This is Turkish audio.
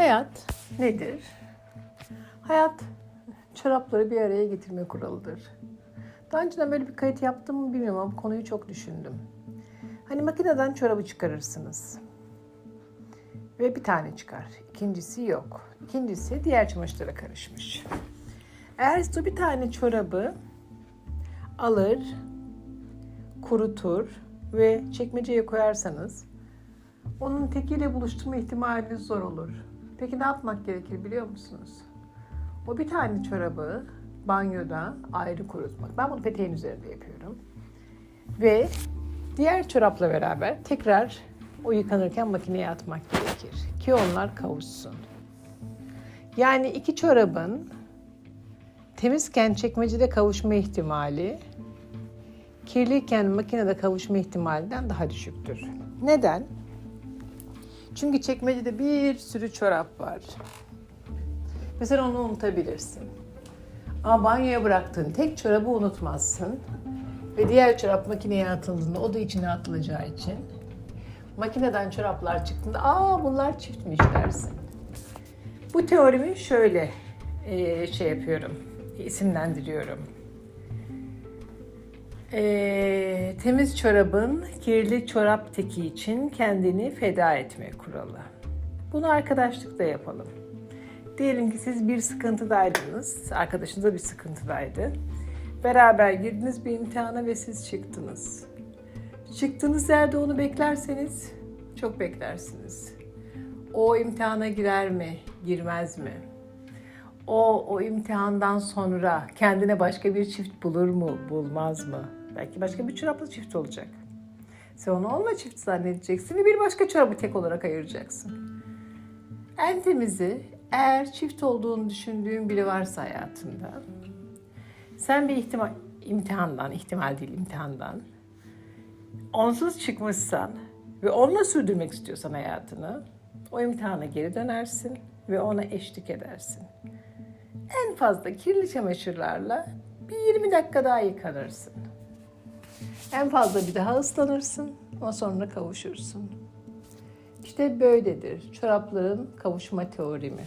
Hayat nedir? Hayat çorapları bir araya getirme kuralıdır. Daha önceden böyle bir kayıt yaptım mı bilmiyorum ama bu konuyu çok düşündüm. Hani makineden çorabı çıkarırsınız. Ve bir tane çıkar. İkincisi yok. İkincisi diğer çamaşırlara karışmış. Eğer siz bir tane çorabı alır, kurutur ve çekmeceye koyarsanız onun tekiyle buluşturma ihtimaliniz zor olur. Peki ne yapmak gerekir biliyor musunuz? O bir tane çorabı banyoda ayrı kurutmak. Ben bunu peteğin üzerinde yapıyorum. Ve diğer çorapla beraber tekrar o yıkanırken makineye atmak gerekir. Ki onlar kavuşsun. Yani iki çorabın temizken çekmecede kavuşma ihtimali kirliyken makinede kavuşma ihtimalinden daha düşüktür. Neden? Çünkü çekmecede bir sürü çorap var. Mesela onu unutabilirsin. Ama banyoya bıraktığın tek çorabı unutmazsın. Ve diğer çorap makineye atıldığında o da içine atılacağı için makineden çoraplar çıktığında aa bunlar çiftmiş dersin. Bu teorimi şöyle eee, şey yapıyorum, isimlendiriyorum. Eee, temiz çorabın kirli çorap teki için kendini feda etme kuralı. Bunu arkadaşlıkla yapalım. Diyelim ki siz bir sıkıntıdaydınız, arkadaşınız da bir sıkıntıdaydı. Beraber girdiniz bir imtihana ve siz çıktınız. Çıktığınız yerde onu beklerseniz çok beklersiniz. O imtihana girer mi, girmez mi? O o imtihandan sonra kendine başka bir çift bulur mu, bulmaz mı? Belki başka bir çoraplı çift olacak. Sen onu onunla çift zannedeceksin ve bir başka çorabı tek olarak ayıracaksın. En temizi eğer çift olduğunu düşündüğün biri varsa hayatında sen bir ihtimal, imtihandan, ihtimal değil imtihandan onsuz çıkmışsan ve onunla sürdürmek istiyorsan hayatını o imtihana geri dönersin ve ona eşlik edersin. En fazla kirli çamaşırlarla bir 20 dakika daha yıkanırsın. En fazla bir daha ıslanırsın ama sonra kavuşursun. İşte böyledir çorapların kavuşma teorimi.